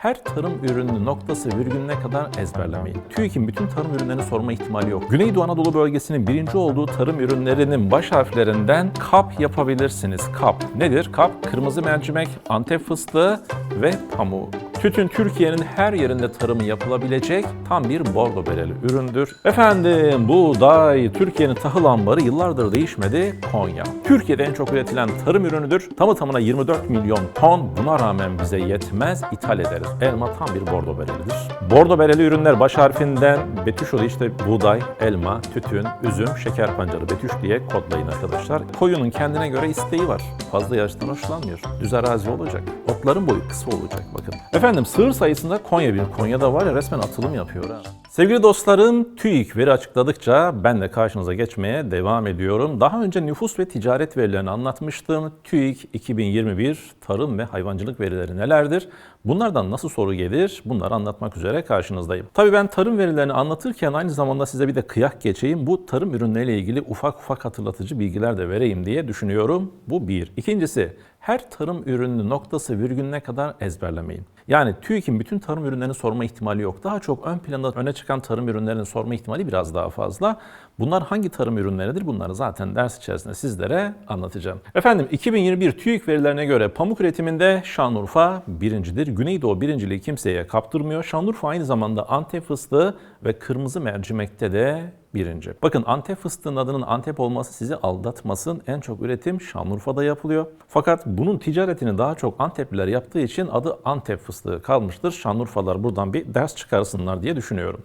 her tarım ürününü noktası virgülüne kadar ezberlemeyin. TÜİK'in bütün tarım ürünlerini sorma ihtimali yok. Güneydoğu Anadolu bölgesinin birinci olduğu tarım ürünlerinin baş harflerinden kap yapabilirsiniz. Kap nedir? Kap kırmızı mercimek, antep fıstığı ve pamuğu. Tütün Türkiye'nin her yerinde tarımı yapılabilecek tam bir bordo bereli üründür. Efendim buğday Türkiye'nin tahıl ambarı yıllardır değişmedi Konya. Türkiye'de en çok üretilen tarım ürünüdür. Tamı tamına 24 milyon ton. Buna rağmen bize yetmez ithal ederiz. Elma tam bir bordo berelidir. Bordo bereli ürünler baş harfinden betüş oluyor işte buğday, elma, tütün, üzüm, şeker pancarı betüş diye kodlayın arkadaşlar. Koyunun kendine göre isteği var. Fazla yaştan hoşlanmıyor. Düz arazi olacak. Otların boyu kısa olacak bakın. Efendim sığır sayısında Konya bir. Konya'da var ya resmen atılım yapıyor. Sevgili dostlarım, TÜİK veri açıkladıkça ben de karşınıza geçmeye devam ediyorum. Daha önce nüfus ve ticaret verilerini anlatmıştım. TÜİK 2021 tarım ve hayvancılık verileri nelerdir? Bunlardan nasıl soru gelir? Bunları anlatmak üzere karşınızdayım. Tabii ben tarım verilerini anlatırken aynı zamanda size bir de kıyak geçeyim. Bu tarım ürünleriyle ilgili ufak ufak hatırlatıcı bilgiler de vereyim diye düşünüyorum. Bu bir. İkincisi, her tarım ürününü noktası virgülüne kadar ezberlemeyin. Yani TÜİK'in bütün tarım ürünlerini sorma ihtimali yok. Daha çok ön planda öne çıkan tarım ürünlerini sorma ihtimali biraz daha fazla. Bunlar hangi tarım ürünleridir? Bunları zaten ders içerisinde sizlere anlatacağım. Efendim 2021 TÜİK verilerine göre pamuk üretiminde Şanlıurfa birincidir. Güneydoğu birinciliği kimseye kaptırmıyor. Şanlıurfa aynı zamanda Antep fıstığı ve kırmızı mercimekte de birinci. Bakın Antep fıstığının adının Antep olması sizi aldatmasın. En çok üretim Şanlıurfa'da yapılıyor. Fakat bunun ticaretini daha çok Antepliler yaptığı için adı Antep fıstığı kalmıştır. Şanlıurfalar buradan bir ders çıkarsınlar diye düşünüyorum.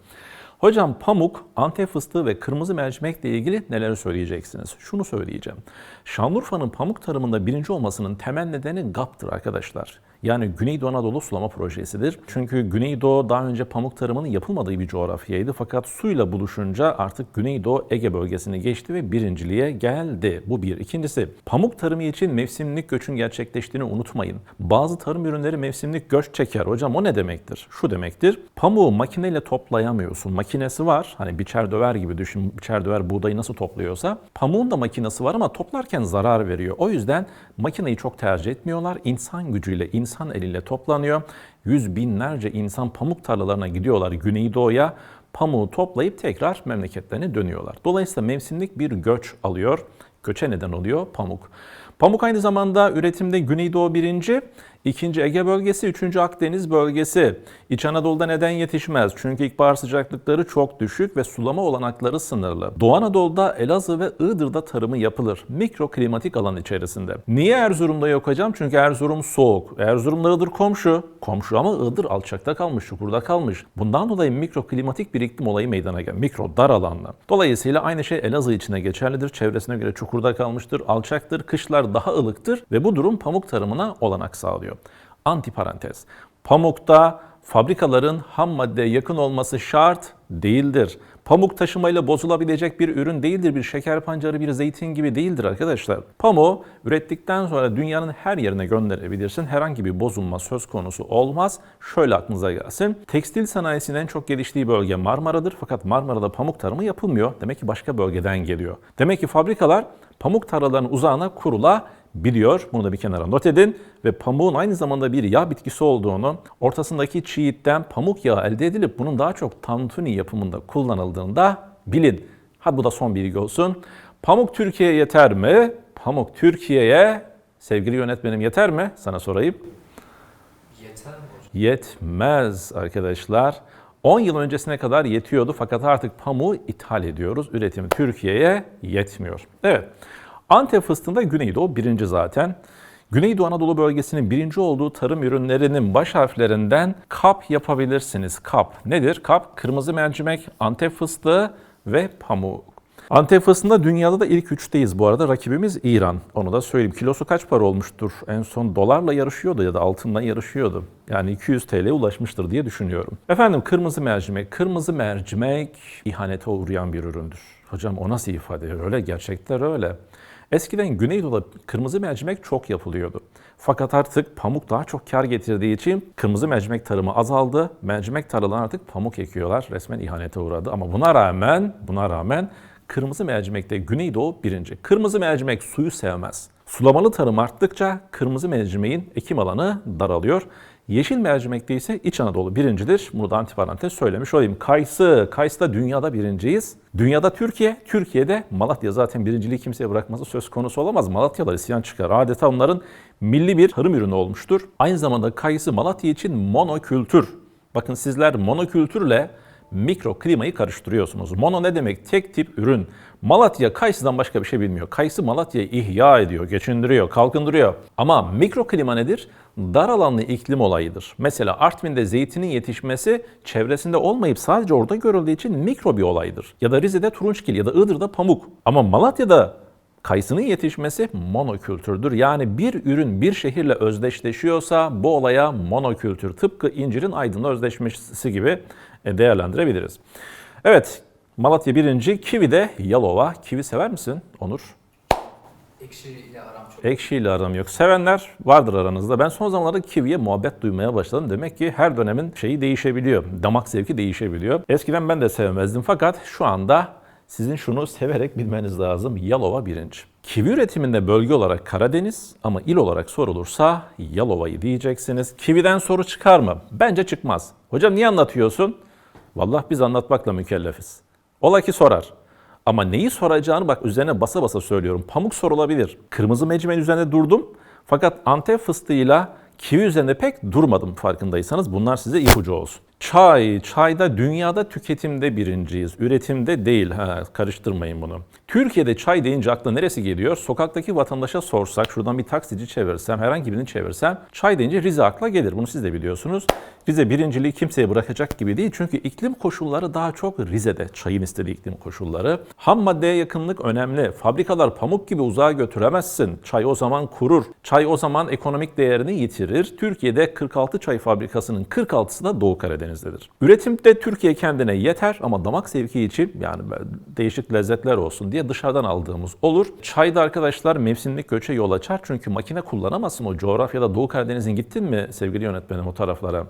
Hocam pamuk, antep fıstığı ve kırmızı mercimekle ilgili neler söyleyeceksiniz? Şunu söyleyeceğim. Şanlıurfa'nın pamuk tarımında birinci olmasının temel nedeni GAP'tır arkadaşlar. Yani Güneydoğu Anadolu sulama projesidir. Çünkü Güneydoğu daha önce pamuk tarımının yapılmadığı bir coğrafyaydı. Fakat suyla buluşunca artık Güneydoğu Ege bölgesini geçti ve birinciliğe geldi. Bu bir. İkincisi, pamuk tarımı için mevsimlik göçün gerçekleştiğini unutmayın. Bazı tarım ürünleri mevsimlik göç çeker. Hocam o ne demektir? Şu demektir. Pamuğu makineyle toplayamıyorsun. Makinesi var. Hani biçer döver gibi düşün. Biçer döver buğdayı nasıl topluyorsa. Pamuğun da makinesi var ama toplarken zarar veriyor. O yüzden makineyi çok tercih etmiyorlar. İnsan gücüyle, insan eliyle toplanıyor. Yüz binlerce insan pamuk tarlalarına gidiyorlar Güneydoğu'ya. Pamuğu toplayıp tekrar memleketlerine dönüyorlar. Dolayısıyla mevsimlik bir göç alıyor. Göçe neden oluyor pamuk. Pamuk aynı zamanda üretimde Güneydoğu birinci, ikinci Ege bölgesi, üçüncü Akdeniz bölgesi. İç Anadolu'da neden yetişmez? Çünkü ilkbahar sıcaklıkları çok düşük ve sulama olanakları sınırlı. Doğu Anadolu'da Elazığ ve Iğdır'da tarımı yapılır. Mikroklimatik alan içerisinde. Niye Erzurum'da yok hocam? Çünkü Erzurum soğuk. Erzurum'la Iğdır komşu. Komşu ama Iğdır alçakta kalmış, çukurda kalmış. Bundan dolayı mikroklimatik bir iklim olayı meydana geldi. Mikro, dar alanla. Dolayısıyla aynı şey Elazığ içine geçerlidir. Çevresine göre çukurda kalmıştır, alçaktır, kışlar daha ılıktır ve bu durum pamuk tarımına olanak sağlıyor. Antiparantez. Pamukta fabrikaların ham maddeye yakın olması şart değildir. Pamuk taşımayla bozulabilecek bir ürün değildir. Bir şeker pancarı, bir zeytin gibi değildir arkadaşlar. Pamuğu ürettikten sonra dünyanın her yerine gönderebilirsin. Herhangi bir bozulma söz konusu olmaz. Şöyle aklınıza gelsin. Tekstil sanayisinin en çok geliştiği bölge Marmara'dır. Fakat Marmara'da pamuk tarımı yapılmıyor. Demek ki başka bölgeden geliyor. Demek ki fabrikalar pamuk tarlalarının uzağına kurula biliyor. Bunu da bir kenara not edin. Ve pamuğun aynı zamanda bir yağ bitkisi olduğunu, ortasındaki çiğitten pamuk yağı elde edilip bunun daha çok tantuni yapımında kullanıldığını da bilin. Hadi bu da son bilgi olsun. Pamuk Türkiye'ye yeter mi? Pamuk Türkiye'ye sevgili yönetmenim yeter mi? Sana sorayım. Yeter mi hocam? Yetmez arkadaşlar. 10 yıl öncesine kadar yetiyordu fakat artık pamuğu ithal ediyoruz. Üretimi Türkiye'ye yetmiyor. Evet. Antep fıstığında Güneydoğu birinci zaten. Güneydoğu Anadolu bölgesinin birinci olduğu tarım ürünlerinin baş harflerinden kap yapabilirsiniz. Kap nedir? Kap kırmızı mercimek, Antep fıstığı ve pamuk. Antep fıstığında dünyada da ilk üçteyiz bu arada. Rakibimiz İran. Onu da söyleyeyim. Kilosu kaç para olmuştur? En son dolarla yarışıyordu ya da altınla yarışıyordu. Yani 200 TL'ye ulaşmıştır diye düşünüyorum. Efendim kırmızı mercimek. Kırmızı mercimek ihanete uğrayan bir üründür. Hocam o nasıl ifade? Öyle gerçekler öyle. Eskiden Güneydoğu'da kırmızı mercimek çok yapılıyordu. Fakat artık pamuk daha çok kar getirdiği için kırmızı mercimek tarımı azaldı. Mercimek tarlalarına artık pamuk ekiyorlar. Resmen ihanete uğradı. Ama buna rağmen, buna rağmen kırmızı mercimekte Güneydoğu birinci. Kırmızı mercimek suyu sevmez. Sulamalı tarım arttıkça kırmızı mercimeğin ekim alanı daralıyor. Yeşil mercimekte ise İç Anadolu birincidir. Bunu da antiparantez söylemiş olayım. Kayısı, Kayısı'da dünyada birinciyiz. Dünyada Türkiye, Türkiye'de Malatya zaten birinciliği kimseye bırakması söz konusu olamaz. Malatyalar isyan çıkar. Adeta onların milli bir tarım ürünü olmuştur. Aynı zamanda kayısı Malatya için monokültür. Bakın sizler monokültürle mikroklimayı karıştırıyorsunuz. Mono ne demek? Tek tip ürün. Malatya kayısıdan başka bir şey bilmiyor. Kayısı Malatya'yı ihya ediyor, geçindiriyor, kalkındırıyor. Ama mikroklima nedir? Dar alanlı iklim olayıdır. Mesela Artvin'de zeytinin yetişmesi çevresinde olmayıp sadece orada görüldüğü için mikro bir olaydır. Ya da Rize'de turunçgil ya da Iğdır'da pamuk. Ama Malatya'da Kayısının yetişmesi monokültürdür. Yani bir ürün bir şehirle özdeşleşiyorsa bu olaya monokültür. Tıpkı incirin aydınla özdeşmesi gibi değerlendirebiliriz. Evet, Malatya birinci, Kivi de Yalova. Kivi sever misin Onur? Ekşi ile aram çok. Ekşiyle aram yok. Sevenler vardır aranızda. Ben son zamanlarda kiviye muhabbet duymaya başladım. Demek ki her dönemin şeyi değişebiliyor. Damak zevki değişebiliyor. Eskiden ben de sevmezdim fakat şu anda sizin şunu severek bilmeniz lazım. Yalova birinci. Kivi üretiminde bölge olarak Karadeniz ama il olarak sorulursa Yalova'yı diyeceksiniz. Kividen soru çıkar mı? Bence çıkmaz. Hocam niye anlatıyorsun? Vallahi biz anlatmakla mükellefiz. Ola ki sorar. Ama neyi soracağını bak üzerine basa basa söylüyorum. Pamuk sorulabilir. Kırmızı mercimeğin üzerinde durdum. Fakat Antep fıstığıyla kivi üzerinde pek durmadım farkındaysanız. Bunlar size ipucu olsun. Çay, çayda dünyada tüketimde birinciyiz. Üretimde değil. Ha, karıştırmayın bunu. Türkiye'de çay deyince akla neresi geliyor? Sokaktaki vatandaşa sorsak, şuradan bir taksici çevirsem, herhangi birini çevirsem, çay deyince Rize akla gelir. Bunu siz de biliyorsunuz. Rize birinciliği kimseye bırakacak gibi değil. Çünkü iklim koşulları daha çok Rize'de. Çayın istediği iklim koşulları. Ham maddeye yakınlık önemli. Fabrikalar pamuk gibi uzağa götüremezsin. Çay o zaman kurur. Çay o zaman ekonomik değerini yitirir. Türkiye'de 46 çay fabrikasının 46'sı da Doğu Karadeniz'dedir. Üretimde Türkiye kendine yeter ama damak zevki için yani değişik lezzetler olsun diye dışarıdan aldığımız olur. Çayda arkadaşlar mevsimlik göçe yol açar. Çünkü makine kullanamazsın o coğrafyada Doğu Karadeniz'in gittin mi sevgili yönetmenim o taraflara?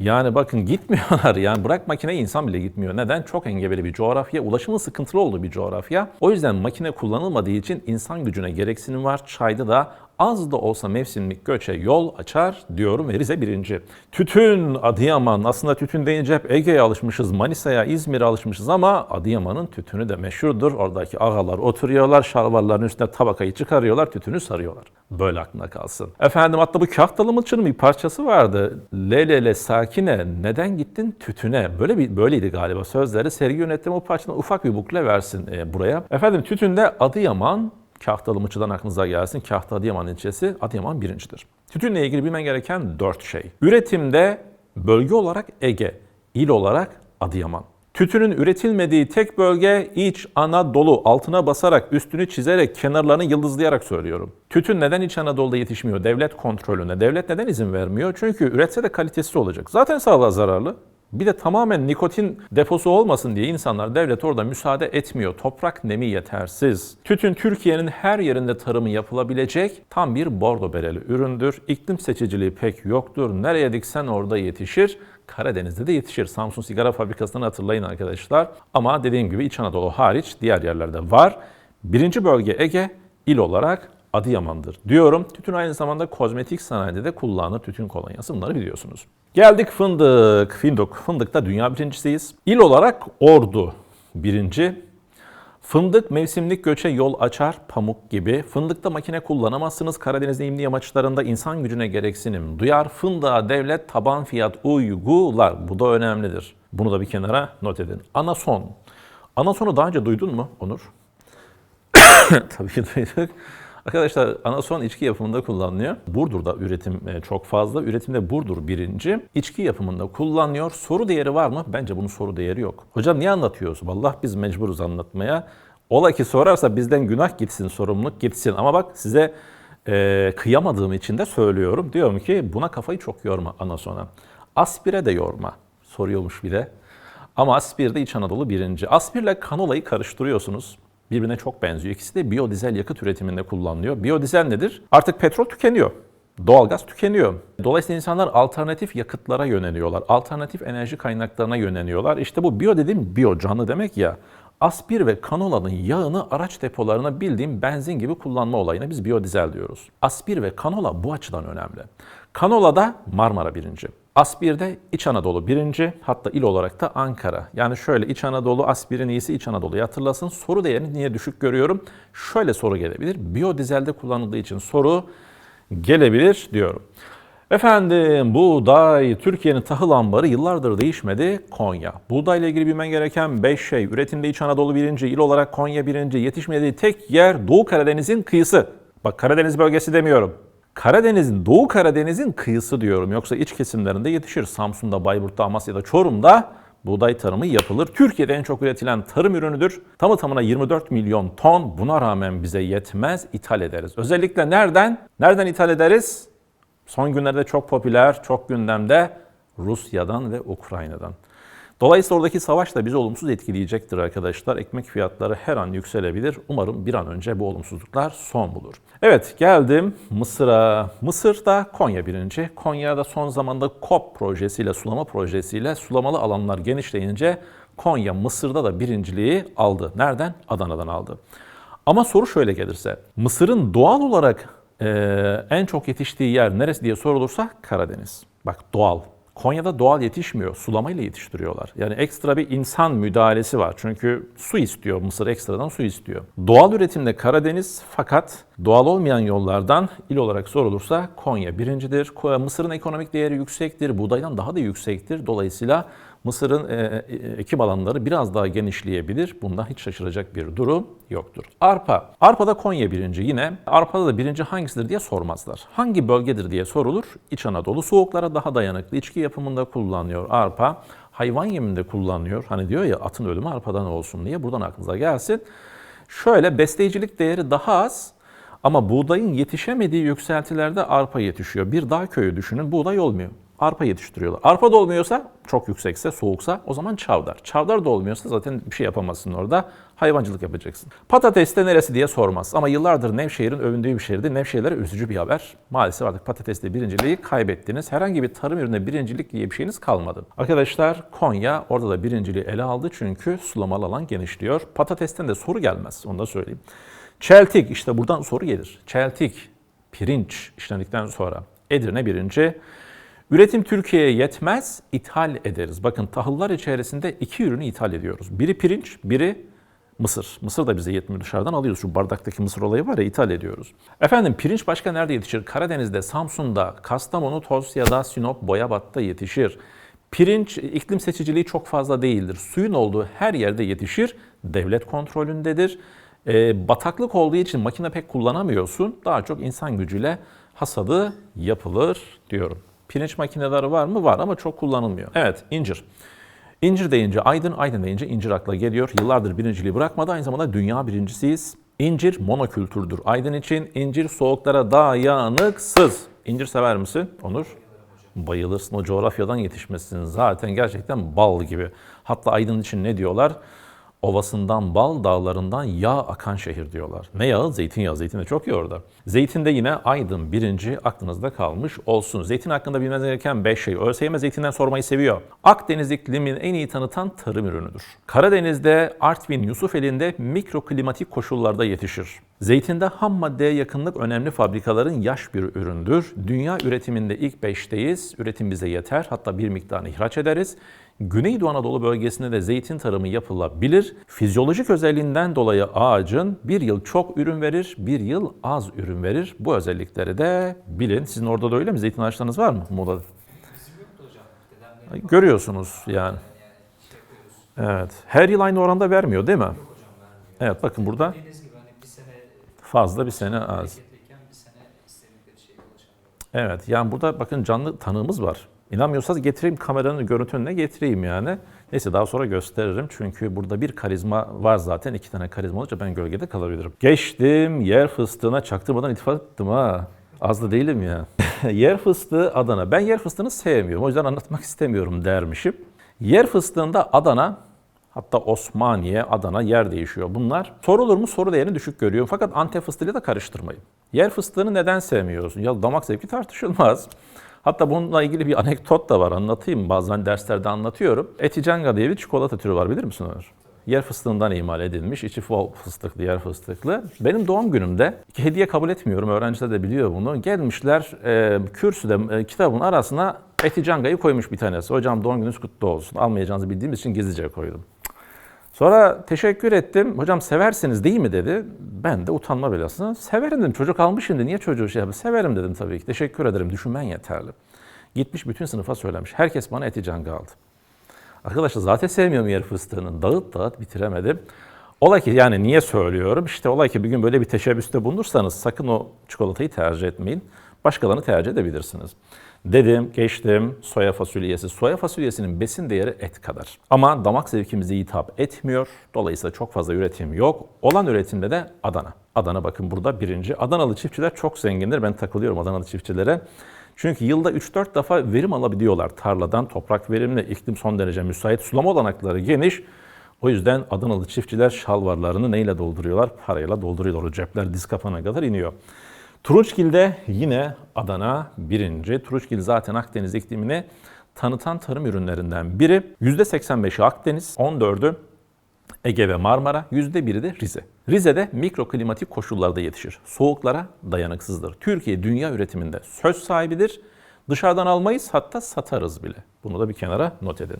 Yani bakın gitmiyorlar yani bırak makineyi insan bile gitmiyor. Neden? Çok engebeli bir coğrafya, ulaşımın sıkıntılı olduğu bir coğrafya. O yüzden makine kullanılmadığı için insan gücüne gereksinim var. Çayda da az da olsa mevsimlik göçe yol açar diyorum ve Rize birinci. Tütün, Adıyaman. Aslında tütün deyince hep Ege'ye alışmışız, Manisa'ya, İzmir'e alışmışız ama Adıyaman'ın tütünü de meşhurdur. Oradaki ağalar oturuyorlar, şalvarların üstüne tabakayı çıkarıyorlar, tütünü sarıyorlar. Böyle aklına kalsın. Efendim hatta bu kahtalı mılçının bir parçası vardı. Lelele sakine neden gittin tütüne? Böyle bir böyleydi galiba sözleri. Sergi yönetimi o parçadan ufak bir bukle versin e, buraya. Efendim tütünde Adıyaman Kahtalı Mıçı'dan aklınıza gelsin. Kahta Adıyaman ilçesi Adıyaman birincidir. Tütünle ilgili bilmen gereken dört şey. Üretimde bölge olarak Ege, il olarak Adıyaman. Tütünün üretilmediği tek bölge İç Anadolu. Altına basarak, üstünü çizerek, kenarlarını yıldızlayarak söylüyorum. Tütün neden İç Anadolu'da yetişmiyor? Devlet kontrolüne. Devlet neden izin vermiyor? Çünkü üretse de kalitesiz olacak. Zaten sağlığa zararlı. Bir de tamamen nikotin deposu olmasın diye insanlar devlet orada müsaade etmiyor. Toprak nemi yetersiz. Tütün Türkiye'nin her yerinde tarımı yapılabilecek tam bir bordo bereli üründür. İklim seçiciliği pek yoktur. Nereye diksen orada yetişir. Karadeniz'de de yetişir. Samsun Sigara Fabrikası'nı hatırlayın arkadaşlar. Ama dediğim gibi İç Anadolu hariç diğer yerlerde var. Birinci bölge Ege, il olarak Adıyaman'dır diyorum. Tütün aynı zamanda kozmetik sanayide de kullanılır. Tütün kolonyası bunları biliyorsunuz. Geldik fındık. Fındık. Fındıkta dünya birincisiyiz. İl olarak Ordu birinci. Fındık mevsimlik göçe yol açar pamuk gibi. Fındıkta makine kullanamazsınız. Karadeniz imli yamaçlarında insan gücüne gereksinim duyar. Fındığa devlet taban fiyat uygular. Bu da önemlidir. Bunu da bir kenara not edin. Anason. Anason'u daha önce duydun mu Onur? Tabii ki duyduk. Arkadaşlar anason içki yapımında kullanılıyor. Burdur'da üretim e, çok fazla. Üretimde Burdur birinci. İçki yapımında kullanıyor. Soru değeri var mı? Bence bunun soru değeri yok. Hocam niye anlatıyorsun? Vallahi biz mecburuz anlatmaya. Ola ki sorarsa bizden günah gitsin, sorumluluk gitsin. Ama bak size e, kıyamadığım için de söylüyorum. Diyorum ki buna kafayı çok yorma anasona. Aspire de yorma. Soruyormuş bir de. Ama Aspir'de İç Anadolu birinci. Aspir'le kanolayı karıştırıyorsunuz birbirine çok benziyor. İkisi de biyodizel yakıt üretiminde kullanılıyor. Biyodizel nedir? Artık petrol tükeniyor. Doğalgaz tükeniyor. Dolayısıyla insanlar alternatif yakıtlara yöneliyorlar. Alternatif enerji kaynaklarına yöneliyorlar. İşte bu biyo dediğim biyo canlı demek ya. Aspir ve kanolanın yağını araç depolarına bildiğim benzin gibi kullanma olayına biz biyodizel diyoruz. Aspir ve kanola bu açıdan önemli. Kanola'da Marmara birinci. Aspir'de İç Anadolu birinci, hatta il olarak da Ankara. Yani şöyle İç Anadolu, Aspir'in iyisi İç Anadolu'yu hatırlasın. Soru değerini niye düşük görüyorum? Şöyle soru gelebilir. Biyodizelde kullanıldığı için soru gelebilir diyorum. Efendim buğday, Türkiye'nin tahıl ambarı yıllardır değişmedi Konya. Buğdayla ilgili bilmen gereken 5 şey. Üretimde İç Anadolu birinci, il olarak Konya birinci, yetişmediği tek yer Doğu Karadeniz'in kıyısı. Bak Karadeniz bölgesi demiyorum. Karadeniz'in, Doğu Karadeniz'in kıyısı diyorum. Yoksa iç kesimlerinde yetişir. Samsun'da, Bayburt'ta, Amasya'da, Çorum'da buğday tarımı yapılır. Türkiye'de en çok üretilen tarım ürünüdür. Tamı tamına 24 milyon ton. Buna rağmen bize yetmez, ithal ederiz. Özellikle nereden? Nereden ithal ederiz? Son günlerde çok popüler, çok gündemde Rusya'dan ve Ukrayna'dan. Dolayısıyla oradaki savaş da bizi olumsuz etkileyecektir arkadaşlar. Ekmek fiyatları her an yükselebilir. Umarım bir an önce bu olumsuzluklar son bulur. Evet geldim Mısır'a. Mısır'da Konya birinci. Konya'da son zamanda KOP projesiyle, sulama projesiyle sulamalı alanlar genişleyince Konya Mısır'da da birinciliği aldı. Nereden? Adana'dan aldı. Ama soru şöyle gelirse, Mısır'ın doğal olarak ee, en çok yetiştiği yer neresi diye sorulursa Karadeniz. Bak doğal. Konya'da doğal yetişmiyor. Sulamayla yetiştiriyorlar. Yani ekstra bir insan müdahalesi var. Çünkü su istiyor. Mısır ekstradan su istiyor. Doğal üretimde Karadeniz fakat doğal olmayan yollardan il olarak sorulursa Konya birincidir. Mısır'ın ekonomik değeri yüksektir. Buğdaydan daha da yüksektir. Dolayısıyla Mısır'ın e, e, ekim alanları biraz daha genişleyebilir. Bundan hiç şaşıracak bir durum yoktur. Arpa. Arpa'da Konya birinci yine. Arpa'da da birinci hangisidir diye sormazlar. Hangi bölgedir diye sorulur. İç Anadolu soğuklara daha dayanıklı. içki yapımında kullanıyor arpa. Hayvan yeminde kullanıyor. Hani diyor ya atın ölümü arpadan olsun diye. Buradan aklınıza gelsin. Şöyle besleyicilik değeri daha az. Ama buğdayın yetişemediği yükseltilerde arpa yetişiyor. Bir dağ köyü düşünün buğday olmuyor. Arpa yetiştiriyorlar. Arpa da olmuyorsa, çok yüksekse, soğuksa o zaman çavdar. Çavdar da olmuyorsa zaten bir şey yapamazsın orada. Hayvancılık yapacaksın. Patateste neresi diye sormaz. Ama yıllardır Nevşehir'in övündüğü bir şehirdi. Nevşehirlere üzücü bir haber. Maalesef artık patateste birinciliği kaybettiniz. Herhangi bir tarım ürününe birincilik diye bir şeyiniz kalmadı. Arkadaşlar Konya orada da birinciliği ele aldı çünkü sulamalı alan genişliyor. Patatesten de soru gelmez. Onu da söyleyeyim. Çeltik işte buradan soru gelir. Çeltik, pirinç işlendikten sonra Edirne birinci. Üretim Türkiye'ye yetmez, ithal ederiz. Bakın tahıllar içerisinde iki ürünü ithal ediyoruz. Biri pirinç, biri mısır. Mısır da bize yetmiyor dışarıdan alıyoruz. Şu bardaktaki mısır olayı var ya ithal ediyoruz. Efendim pirinç başka nerede yetişir? Karadeniz'de, Samsun'da, Kastamonu, Tosya'da, Sinop, Boyabat'ta yetişir. Pirinç iklim seçiciliği çok fazla değildir. Suyun olduğu her yerde yetişir. Devlet kontrolündedir. Ee, bataklık olduğu için makine pek kullanamıyorsun. Daha çok insan gücüyle hasadı yapılır diyorum. Pirinç makineleri var mı? Var ama çok kullanılmıyor. Evet, incir. İncir deyince Aydın, Aydın deyince incir akla geliyor. Yıllardır birinciliği bırakmadı. Aynı zamanda dünya birincisiyiz. İncir monokültürdür. Aydın için incir soğuklara dayanıksız. İncir sever misin Onur? Bayılırsın. O coğrafyadan yetişmesin. Zaten gerçekten bal gibi. Hatta Aydın için ne diyorlar? Ovasından bal, dağlarından yağ akan şehir diyorlar. Ne yağı? Zeytinyağı. Zeytin de çok iyi orada. Zeytinde yine Aydın birinci aklınızda kalmış olsun. Zeytin hakkında bilmeniz gereken 5 şey. ÖSYM zeytinden sormayı seviyor. Akdeniz iklimini en iyi tanıtan tarım ürünüdür. Karadeniz'de Artvin, Yusufeli'nde mikroklimatik koşullarda yetişir. Zeytinde ham maddeye yakınlık önemli fabrikaların yaş bir üründür. Dünya üretiminde ilk 5'teyiz. Üretim bize yeter. Hatta bir miktarını ihraç ederiz. Güneydoğu Anadolu bölgesinde de zeytin tarımı yapılabilir. Fizyolojik özelliğinden dolayı ağacın bir yıl çok ürün verir, bir yıl az ürün verir. Bu özellikleri de bilin. Sizin orada da öyle mi? Zeytin ağaçlarınız var mı Muğla'da? Görüyorsunuz yani. Evet. Her yıl aynı oranda vermiyor değil mi? Evet bakın burada fazla bir sene az. Evet yani burada bakın canlı tanığımız var. İnanmıyorsanız getireyim kameranın görüntünü getireyim yani. Neyse daha sonra gösteririm çünkü burada bir karizma var zaten. iki tane karizma olunca ben gölgede kalabilirim. Geçtim yer fıstığına çaktırmadan ittifak ettim ha. Az da değilim ya. yer fıstığı Adana. Ben yer fıstığını sevmiyorum. O yüzden anlatmak istemiyorum dermişim. Yer fıstığında Adana Hatta Osmaniye, Adana yer değişiyor. Bunlar sorulur mu soru değerini düşük görüyorum. Fakat Antep fıstığıyla da karıştırmayın. Yer fıstığını neden sevmiyorsun? Ya damak zevki tartışılmaz. Hatta bununla ilgili bir anekdot da var anlatayım. Bazen derslerde anlatıyorum. Eticanga diye bir çikolata türü var bilir misin Ömer? yer fıstığından imal edilmiş. içi bol fıstıklı, yer fıstıklı. Benim doğum günümde ki hediye kabul etmiyorum. Öğrenciler de biliyor bunu. Gelmişler e, kürsüde e, kitabın arasına eticangayı koymuş bir tanesi. Hocam doğum gününüz kutlu olsun. Almayacağınızı bildiğim için gizlice koydum. Sonra teşekkür ettim. Hocam seversiniz değil mi dedi. Ben de utanma belasına severim dedim. Çocuk almış şimdi niye çocuğu şey yapıyor? Severim dedim tabii ki. Teşekkür ederim. Düşünmen yeterli. Gitmiş bütün sınıfa söylemiş. Herkes bana eticanga aldı. Arkadaşlar zaten sevmiyorum yer fıstığını. Dağıt dağıt bitiremedim. Ola ki yani niye söylüyorum? İşte olay ki bir gün böyle bir teşebbüste bulunursanız sakın o çikolatayı tercih etmeyin. Başkalarını tercih edebilirsiniz. Dedim, geçtim soya fasulyesi. Soya fasulyesinin besin değeri et kadar. Ama damak zevkimize hitap etmiyor. Dolayısıyla çok fazla üretim yok. Olan üretimde de Adana. Adana bakın burada birinci. Adanalı çiftçiler çok zengindir. Ben takılıyorum Adanalı çiftçilere. Çünkü yılda 3-4 defa verim alabiliyorlar tarladan. Toprak verimli, iklim son derece müsait, sulama olanakları geniş. O yüzden Adanalı çiftçiler şalvarlarını neyle dolduruyorlar? Parayla dolduruyorlar. O cepler diz kapana kadar iniyor. Turunçgil'de yine Adana birinci. Turunçgil zaten Akdeniz iklimini tanıtan tarım ürünlerinden biri. %85'i Akdeniz, 14'ü Ege ve Marmara, %1'i de Rize. Rize'de mikroklimatik koşullarda yetişir. Soğuklara dayanıksızdır. Türkiye dünya üretiminde söz sahibidir. Dışarıdan almayız hatta satarız bile. Bunu da bir kenara not edin.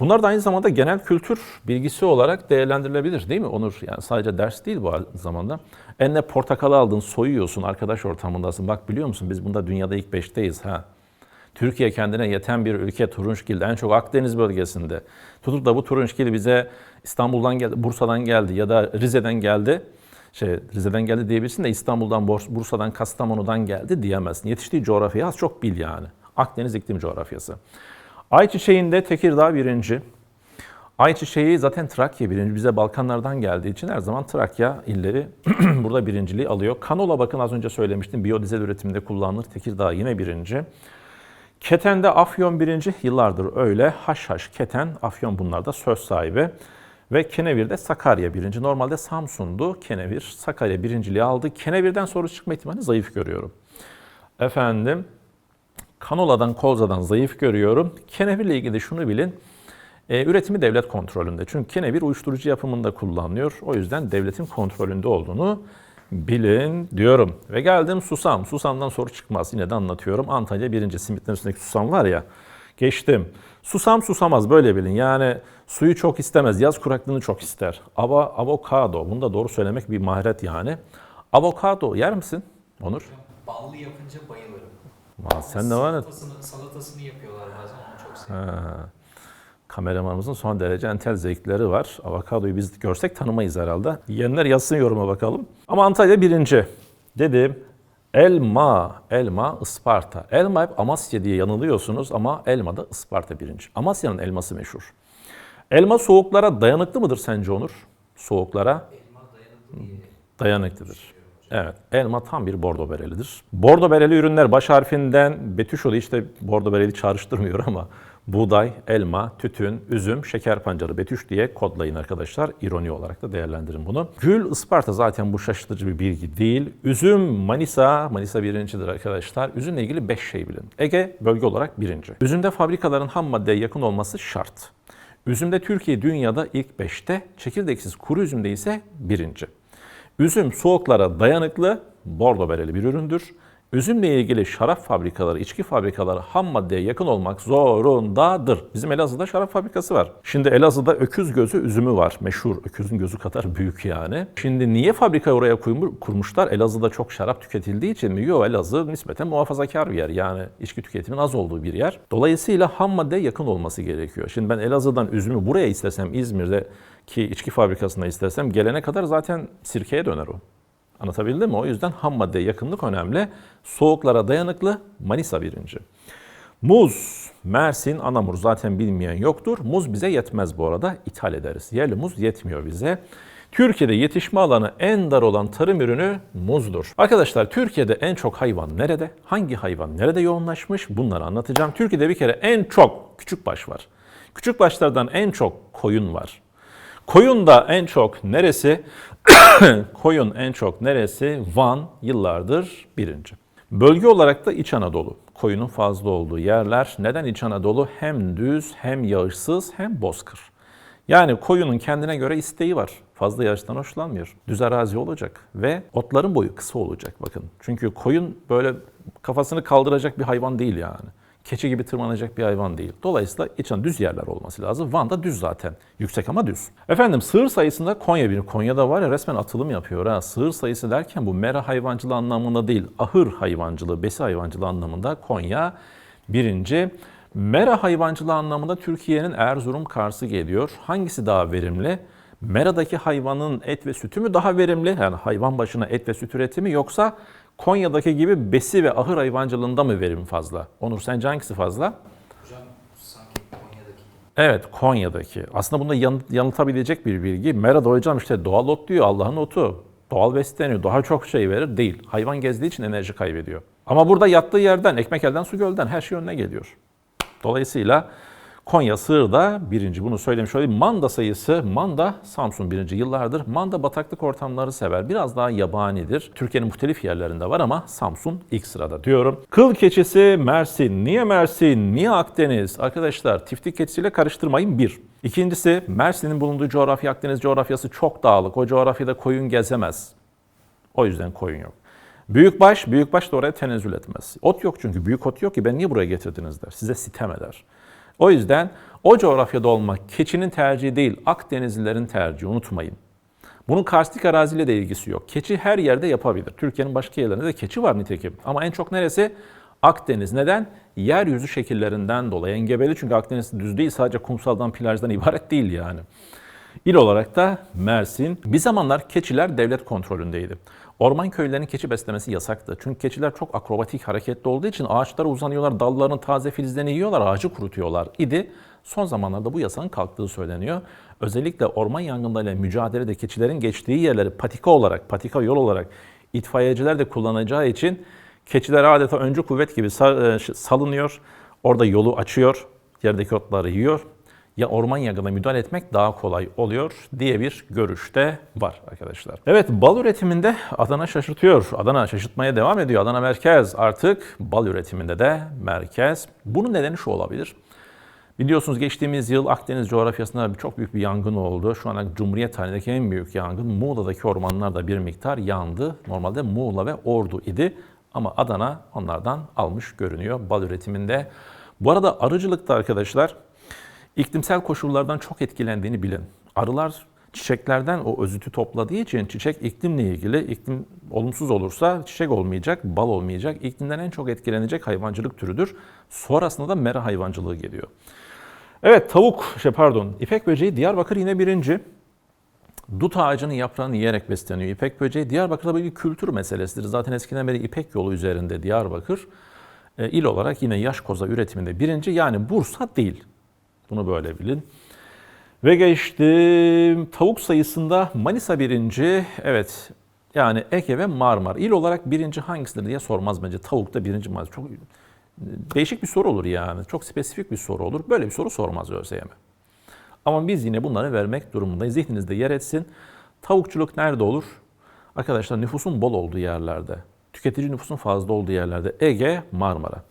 Bunlar da aynı zamanda genel kültür bilgisi olarak değerlendirilebilir değil mi Onur? Yani sadece ders değil bu zamanda. Eline portakalı aldın, soyuyorsun, arkadaş ortamındasın. Bak biliyor musun biz bunda dünyada ilk beşteyiz ha. Türkiye kendine yeten bir ülke Turunçgil'de en çok Akdeniz bölgesinde. Tutup da bu Turunçgil bize İstanbul'dan geldi, Bursa'dan geldi ya da Rize'den geldi. Şey, Rize'den geldi diyebilirsin de İstanbul'dan, Burs- Bursa'dan, Kastamonu'dan geldi diyemezsin. Yetiştiği coğrafyayı az çok bil yani. Akdeniz iklim coğrafyası. Ayçiçeğinde Tekirdağ birinci. Ayçiçeği zaten Trakya birinci. Bize Balkanlardan geldiği için her zaman Trakya illeri burada birinciliği alıyor. Kanola bakın az önce söylemiştim. Biyodizel üretiminde kullanılır. Tekirdağ yine birinci. Keten'de Afyon birinci. Yıllardır öyle. Haşhaş, Keten, Afyon bunlarda söz sahibi. Ve Kenevir'de Sakarya birinci. Normalde Samsun'du. Kenevir, Sakarya birinciliği aldı. Kenevir'den soru çıkma ihtimali zayıf görüyorum. Efendim, Kanola'dan, Koza'dan zayıf görüyorum. Kenevirle ilgili de şunu bilin. E, üretimi devlet kontrolünde. Çünkü kenevir uyuşturucu yapımında kullanılıyor. O yüzden devletin kontrolünde olduğunu bilin diyorum. Ve geldim susam. Susamdan soru çıkmaz. Yine de anlatıyorum. Antalya birinci simitlerin üstündeki susam var ya. Geçtim. Susam susamaz böyle bilin. Yani suyu çok istemez. Yaz kuraklığını çok ister. Ava, avokado. Bunu da doğru söylemek bir maharet yani. Avokado yer misin Onur? Ballı yapınca bayılırım. Aa, sen de var ya. Salatasını, salatasını yapıyorlar bazen onu çok seviyorum. Kameramanımızın son derece entel zevkleri var. Avokadoyu biz görsek tanımayız herhalde. Yiyenler yazsın yoruma bakalım. Ama Antalya birinci. Dedim elma, elma Isparta. Elma hep Amasya diye yanılıyorsunuz ama elma da Isparta birinci. Amasya'nın elması meşhur. Elma soğuklara dayanıklı mıdır sence Onur? Soğuklara Elma dayanıklı diye. dayanıklıdır. Evet, elma tam bir bordo berelidir. Bordo bereli ürünler baş harfinden Betüşoğlu işte bordo bereli çağrıştırmıyor ama buğday, elma, tütün, üzüm, şeker pancarı Betüş diye kodlayın arkadaşlar. İroni olarak da değerlendirin bunu. Gül, Isparta zaten bu şaşırtıcı bir bilgi değil. Üzüm, Manisa, Manisa birincidir arkadaşlar. Üzümle ilgili 5 şey bilin. Ege bölge olarak birinci. Üzümde fabrikaların ham maddeye yakın olması şart. Üzümde Türkiye dünyada ilk 5'te, çekirdeksiz kuru üzümde ise birinci. Üzüm soğuklara dayanıklı, bordo bereli bir üründür. Üzümle ilgili şarap fabrikaları, içki fabrikaları ham maddeye yakın olmak zorundadır. Bizim Elazığ'da şarap fabrikası var. Şimdi Elazığ'da öküz gözü üzümü var. Meşhur öküzün gözü kadar büyük yani. Şimdi niye fabrika oraya kurmu- kurmuşlar? Elazığ'da çok şarap tüketildiği için mi? Yok Elazığ nispeten muhafazakar bir yer. Yani içki tüketimin az olduğu bir yer. Dolayısıyla ham maddeye yakın olması gerekiyor. Şimdi ben Elazığ'dan üzümü buraya istesem İzmir'de ki içki fabrikasına istesem gelene kadar zaten sirkeye döner o. Anlatabildim mi? O yüzden ham maddeye yakınlık önemli. Soğuklara dayanıklı Manisa birinci. Muz, Mersin, Anamur zaten bilmeyen yoktur. Muz bize yetmez bu arada. ithal ederiz. Yerli muz yetmiyor bize. Türkiye'de yetişme alanı en dar olan tarım ürünü muzdur. Arkadaşlar Türkiye'de en çok hayvan nerede? Hangi hayvan nerede yoğunlaşmış? Bunları anlatacağım. Türkiye'de bir kere en çok küçükbaş var. Küçükbaşlardan en çok koyun var. Koyun da en çok neresi? Koyun en çok neresi? Van yıllardır birinci. Bölge olarak da İç Anadolu. Koyunun fazla olduğu yerler. Neden İç Anadolu? Hem düz, hem yağışsız, hem bozkır. Yani koyunun kendine göre isteği var. Fazla yağıştan hoşlanmıyor. Düz arazi olacak ve otların boyu kısa olacak bakın. Çünkü koyun böyle kafasını kaldıracak bir hayvan değil yani. Keçi gibi tırmanacak bir hayvan değil. Dolayısıyla içen düz yerler olması lazım. Van'da düz zaten. Yüksek ama düz. Efendim sığır sayısında Konya bir. Konya'da var ya resmen atılım yapıyor ha. Sığır sayısı derken bu mera hayvancılığı anlamında değil. Ahır hayvancılığı, besi hayvancılığı anlamında Konya birinci. Mera hayvancılığı anlamında Türkiye'nin Erzurum Kars'ı geliyor. Hangisi daha verimli? Mera'daki hayvanın et ve sütü mü daha verimli? Yani hayvan başına et ve süt üretimi yoksa Konya'daki gibi besi ve ahır hayvancılığında mı verim fazla? Onur sence hangisi fazla? Hocam sanki Konya'daki Evet Konya'daki. Aslında bunda yan, yanıltabilecek bir bilgi. Mera'da hocam işte doğal ot diyor Allah'ın otu. Doğal besleniyor. Daha çok şey verir. Değil. Hayvan gezdiği için enerji kaybediyor. Ama burada yattığı yerden, ekmek elden su gölden her şey önüne geliyor. Dolayısıyla Konya Sığır'da birinci bunu söylemiş olayım. Manda sayısı, Manda Samsun birinci yıllardır. Manda bataklık ortamları sever. Biraz daha yabanidir. Türkiye'nin muhtelif yerlerinde var ama Samsun ilk sırada diyorum. Kıl keçisi Mersin. Niye Mersin? Niye Akdeniz? Arkadaşlar tiftik keçisiyle karıştırmayın bir. İkincisi Mersin'in bulunduğu coğrafya Akdeniz coğrafyası çok dağlık. O coğrafyada koyun gezemez. O yüzden koyun yok. Büyükbaş, büyükbaş da oraya tenezzül etmez. Ot yok çünkü büyük ot yok ki ben niye buraya getirdiniz der. Size sitem eder. O yüzden o coğrafyada olmak keçinin tercihi değil, Akdenizlilerin tercihi unutmayın. Bunun karstik araziyle de ilgisi yok. Keçi her yerde yapabilir. Türkiye'nin başka yerlerinde de keçi var nitekim. Ama en çok neresi? Akdeniz. Neden? Yeryüzü şekillerinden dolayı. Engebeli çünkü Akdeniz düz değil sadece kumsaldan plajdan ibaret değil yani. İl olarak da Mersin. Bir zamanlar keçiler devlet kontrolündeydi. Orman köylerinin keçi beslemesi yasaktı. Çünkü keçiler çok akrobatik hareketli olduğu için ağaçlara uzanıyorlar, dallarının taze filizlerini yiyorlar, ağacı kurutuyorlar idi. Son zamanlarda bu yasanın kalktığı söyleniyor. Özellikle orman yangınlarıyla mücadelede keçilerin geçtiği yerleri patika olarak, patika yol olarak itfaiyeciler de kullanacağı için keçiler adeta öncü kuvvet gibi e, salınıyor. Orada yolu açıyor, yerdeki otları yiyor ya orman yangınına müdahale etmek daha kolay oluyor diye bir görüşte var arkadaşlar. Evet bal üretiminde Adana şaşırtıyor. Adana şaşırtmaya devam ediyor. Adana merkez artık bal üretiminde de merkez. Bunun nedeni şu olabilir. Biliyorsunuz geçtiğimiz yıl Akdeniz coğrafyasında çok büyük bir yangın oldu. Şu an Cumhuriyet tarihindeki en büyük yangın. Muğla'daki ormanlar da bir miktar yandı. Normalde Muğla ve Ordu idi. Ama Adana onlardan almış görünüyor bal üretiminde. Bu arada arıcılıkta arkadaşlar iklimsel koşullardan çok etkilendiğini bilin. Arılar çiçeklerden o özütü topladığı için çiçek iklimle ilgili iklim olumsuz olursa çiçek olmayacak, bal olmayacak. İklimden en çok etkilenecek hayvancılık türüdür. Sonrasında da mera hayvancılığı geliyor. Evet tavuk, şey pardon, ipek böceği Diyarbakır yine birinci. Dut ağacının yaprağını yiyerek besleniyor. İpek böceği Diyarbakır'da bir kültür meselesidir. Zaten eskiden beri İpek yolu üzerinde Diyarbakır e, il olarak yine yaş koza üretiminde birinci. Yani Bursa değil. Bunu böyle bilin. Ve geçtim tavuk sayısında Manisa birinci. Evet yani Ege ve Marmara. İl olarak birinci hangisidir diye sormaz bence. Tavukta birinci Manisa. Çok değişik bir soru olur yani. Çok spesifik bir soru olur. Böyle bir soru sormaz ÖSYM. Ama biz yine bunları vermek durumundayız. Zihninizde yer etsin. Tavukçuluk nerede olur? Arkadaşlar nüfusun bol olduğu yerlerde. Tüketici nüfusun fazla olduğu yerlerde. Ege, Marmara.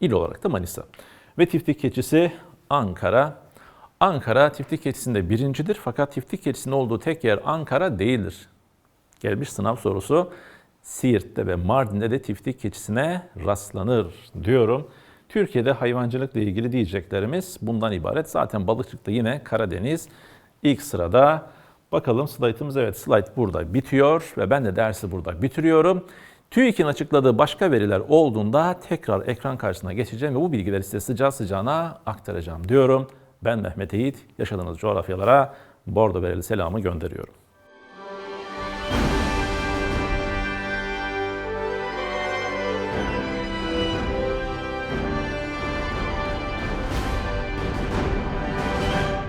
İl olarak da Manisa. Ve tiftik keçisi Ankara. Ankara tiftik keçisinde birincidir fakat tiftik keçisinin olduğu tek yer Ankara değildir. Gelmiş sınav sorusu. Siirt'te ve Mardin'de de tiftik keçisine rastlanır diyorum. Türkiye'de hayvancılıkla ilgili diyeceklerimiz bundan ibaret. Zaten balıkçılıkta yine Karadeniz ilk sırada. Bakalım slaytımız evet slayt burada bitiyor ve ben de dersi burada bitiriyorum. TÜİK'in açıkladığı başka veriler olduğunda tekrar ekran karşısına geçeceğim ve bu bilgileri size sıcağı sıcağına aktaracağım diyorum. Ben Mehmet Eğit, yaşadığınız coğrafyalara bordo bereli selamı gönderiyorum.